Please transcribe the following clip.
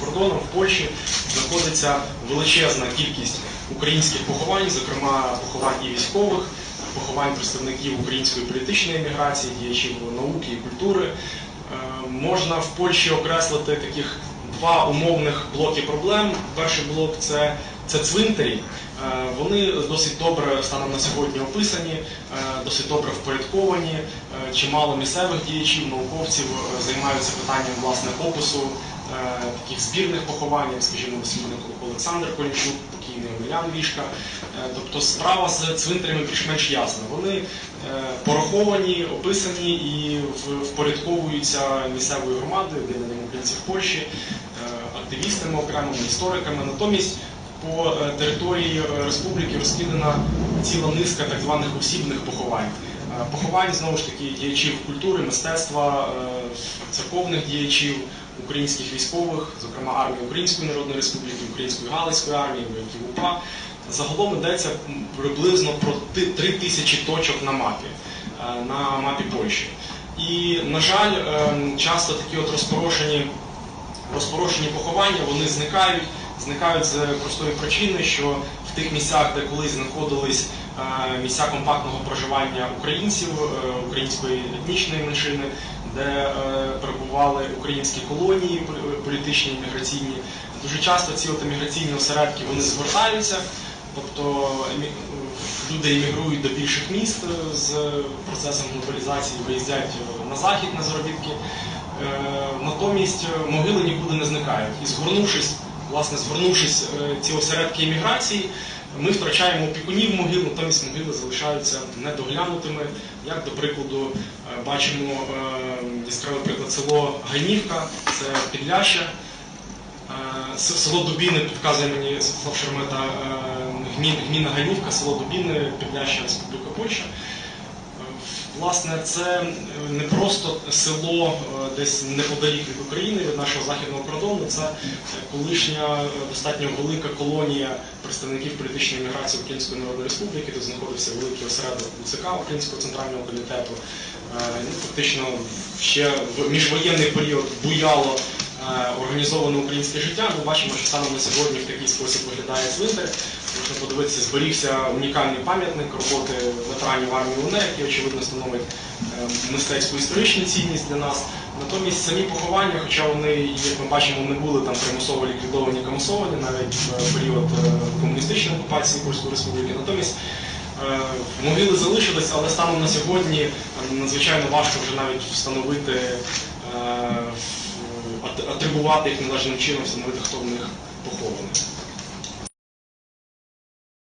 кордоном в Польщі знаходиться величезна кількість українських поховань, зокрема поховань і військових, поховань представників української політичної еміграції, діячів науки і культури. Е, Можна в Польщі окреслити таких два умовних блоки проблем. Перший блок це, це цвинтарі. Е, Вони досить добре станом на сьогодні описані, е, досить добре впорядковані. Чимало місцевих діячів, науковців займаються питанням власне опису таких збірних поховань, як, скажімо, дослідник Олександр Колінчук, покійний Омелян Вішка. Е, Тобто справа з цвинтарями більш-менш ясна. Вони е, пораховані, описані і впорядковуються місцевою громадою, об'єднанням українців в Польщі, е, активістами окремими, істориками. Натомість по е, території е, республіки розкидана ціла низка так званих осібних поховань. Е, Поховань знову ж таки діячів культури, мистецтва, е, церковних діячів, українських військових, зокрема армії Української Народної Республіки, Української Галицької армії, вояків УПА. Загалом йдеться приблизно про ти- три тисячі точок на мапі, е, на мапі Польщі. І, на жаль, ем, часто такі от розпорошені розпорошені поховання вони зникають. Зникають з простої причини, що в тих місцях, де колись знаходились е, місця компактного проживання українців, е, української етнічної меншини, де е, перебували українські колонії пол- політичні міграційні. дуже часто ці от міграційні осередки вони згортаються, тобто люди емігрують до більших міст е, з процесом глобалізації, виїздять е, на захід на заробітки. Е, Натомість е, могили нікуди не зникають. І згорнувшись, власне, згорнувшись е, ці осередки еміграції, ми втрачаємо опікунів могил, натомість могили залишаються недоглянутими. Як, до прикладу, е, бачимо е, яскравий приклад село Ганівка, це Підляща. Село Дубіни підказує мені Святослав Шермета, гміна Ганівка, село Дубіни, Підляща, Республіка Польща. Власне, це е, не просто село е, десь неподалік від України, від нашого західного кордону. Це е, колишня достатньо велика колонія представників політичної міграції Української Народної Республіки, де знаходився великий осередок УЦК Українського центрального комітету. Ну, Фактично ще в міжвоєнний період буяло організоване українське життя. Ми бачимо, що саме на сьогодні в такий спосіб виглядає цвинтар. Можна подивитися, зберігся унікальний пам'ятник роботи ветеранів армії УНЕ, який, очевидно, становить е, мистецьку історичну цінність для нас. Натомість самі поховання, хоча вони, як ми бачимо, не були там примусово ліквідовані, камусовані навіть в період е, комуністичної окупації Польської республіки. Натомість е, могили залишились, але станом на сьогодні е, надзвичайно важко вже навіть встановити, е, атрибувати їх належним чином, встановити, хто в них похований.